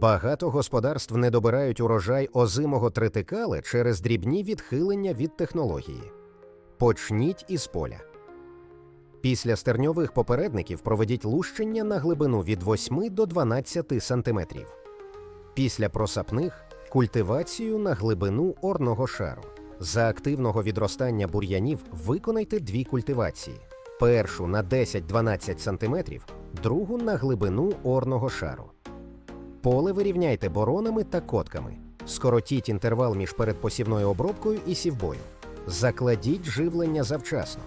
Багато господарств не добирають урожай озимого тритикале через дрібні відхилення від технології. Почніть із поля. Після стерньових попередників проведіть лущення на глибину від 8 до 12 см. Після просапних культивацію на глибину орного шару. За активного відростання бур'янів виконайте дві культивації: першу на 10-12 см, другу на глибину орного шару. Поле вирівняйте боронами та котками. Скоротіть інтервал між передпосівною обробкою і сівбою. Закладіть живлення завчасно.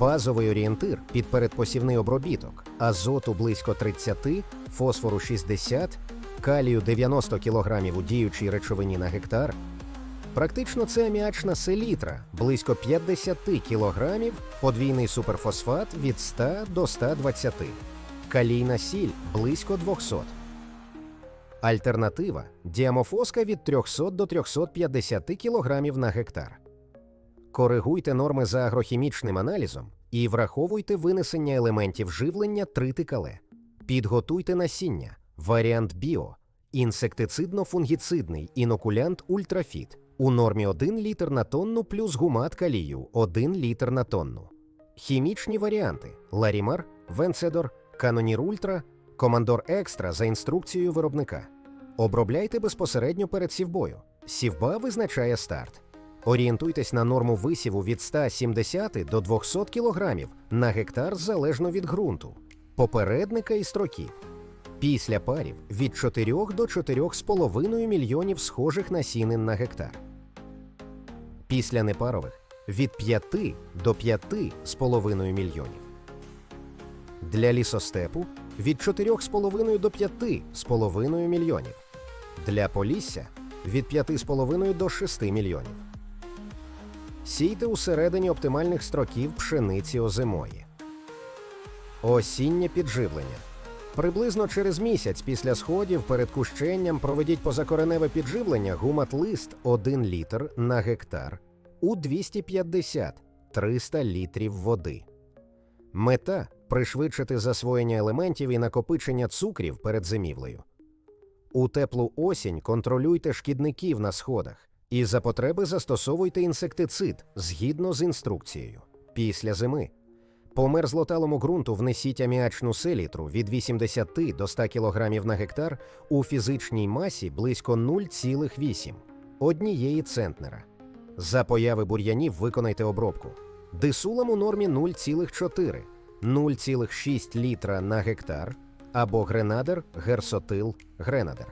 Базовий орієнтир під передпосівний обробіток, азоту близько 30, фосфору 60, калію 90 кг у діючій речовині на гектар. Практично це аміачна селітра близько 50 кг, подвійний суперфосфат від 100 до 120, калійна сіль близько 200. Альтернатива діамофоска від 300 до 350 кг на гектар. Коригуйте норми за агрохімічним аналізом і враховуйте винесення елементів живлення тритикале. Підготуйте насіння, варіант біо, інсектицидно-фунгіцидний інокулянт ультрафіт у нормі 1 літр на тонну плюс гумат калію 1 літр на тонну. Хімічні варіанти Ларімар, Венцедор, Канонір Ультра, Командор Екстра за інструкцією виробника. Обробляйте безпосередньо перед сівбою. Сівба визначає старт. Орієнтуйтесь на норму висіву від 170 до 200 кг на гектар залежно від ґрунту, попередника і строків. Після парів від 4 до 4,5 мільйонів схожих насінин на гектар. Після непарових від 5 до 5,5 мільйонів. Для лісостепу від 4,5 до 5,5 мільйонів. Для полісся від 5,5 до 6 мільйонів. Сійте усередині оптимальних строків пшениці озимої. Осіннє підживлення. Приблизно через місяць після сходів перед кущенням проведіть позакореневе підживлення гумат-лист 1 літр на гектар у 250-300 літрів води. Мета пришвидшити засвоєння елементів і накопичення цукрів перед зимівлею. У теплу осінь контролюйте шкідників на сходах і за потреби застосовуйте інсектицид згідно з інструкцією. Після зими по мерзлоталому ґрунту внесіть аміачну селітру від 80 до 100 кг на гектар у фізичній масі близько 0,8 однієї центнера. За появи бур'янів виконайте обробку. Дисулам у нормі 0,4, 0,6 літра на гектар або гренадер, герсотил, гренадер.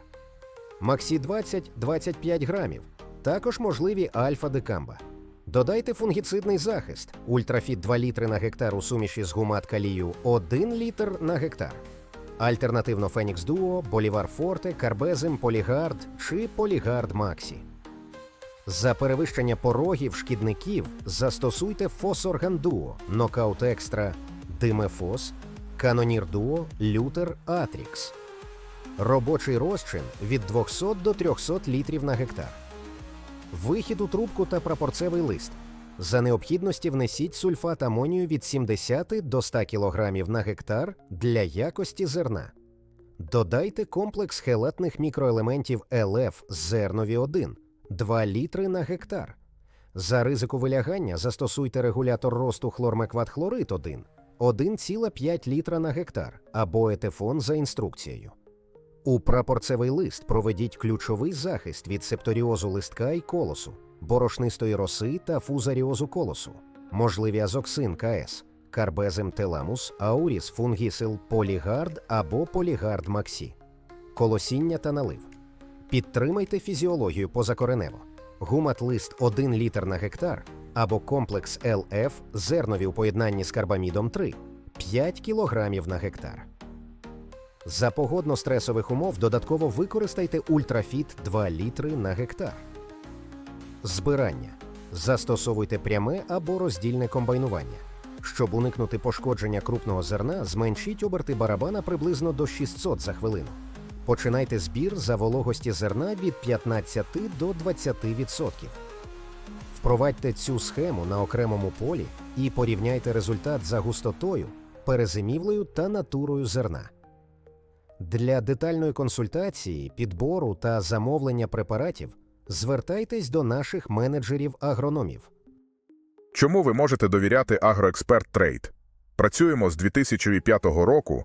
Максі 20-25 грамів. Також можливі альфа-декамба. Додайте фунгіцидний захист, ультрафіт 2 літри на гектар у суміші з гумат калію 1 літр на гектар. Альтернативно Фенікс Дуо, Болівар Форте, Карбезим, Полігард чи Полігард Максі. За перевищення порогів шкідників застосуйте Фосорган Дуо, Нокаут Екстра, Димефос, Канонір Дуо, Лютер Атрікс. Робочий розчин від 200 до 300 літрів на гектар. Вихід у трубку та прапорцевий лист. За необхідності внесіть сульфат амонію від 70 до 100 кг на гектар для якості зерна. Додайте комплекс хелатних мікроелементів ЛФ зернові 1 2 літри на гектар. За ризику вилягання застосуйте регулятор росту хлормекватхлорид 1 1,5 літра на гектар або етефон за інструкцією. У прапорцевий лист проведіть ключовий захист від септоріозу листка і колосу, борошнистої роси та фузаріозу колосу, можливі азоксин КС, карбезем теламус, ауріс, фунгісил, полігард або полігард максі, колосіння та налив. Підтримайте фізіологію позакоренево. Гумат-лист 1 літр на гектар або комплекс ЛФ зернові у поєднанні з карбамідом 3 5 кг на гектар. За погодно-стресових умов додатково використайте ультрафіт 2 літри на гектар. Збирання. Застосовуйте пряме або роздільне комбайнування. Щоб уникнути пошкодження крупного зерна, зменшіть оберти барабана приблизно до 600 за хвилину. Починайте збір за вологості зерна від 15 до 20%. Впровадьте цю схему на окремому полі і порівняйте результат за густотою, перезимівлею та натурою зерна. Для детальної консультації, підбору та замовлення препаратів звертайтесь до наших менеджерів-агрономів. Чому ви можете довіряти Агроексперт Трейд? Працюємо з 2005 року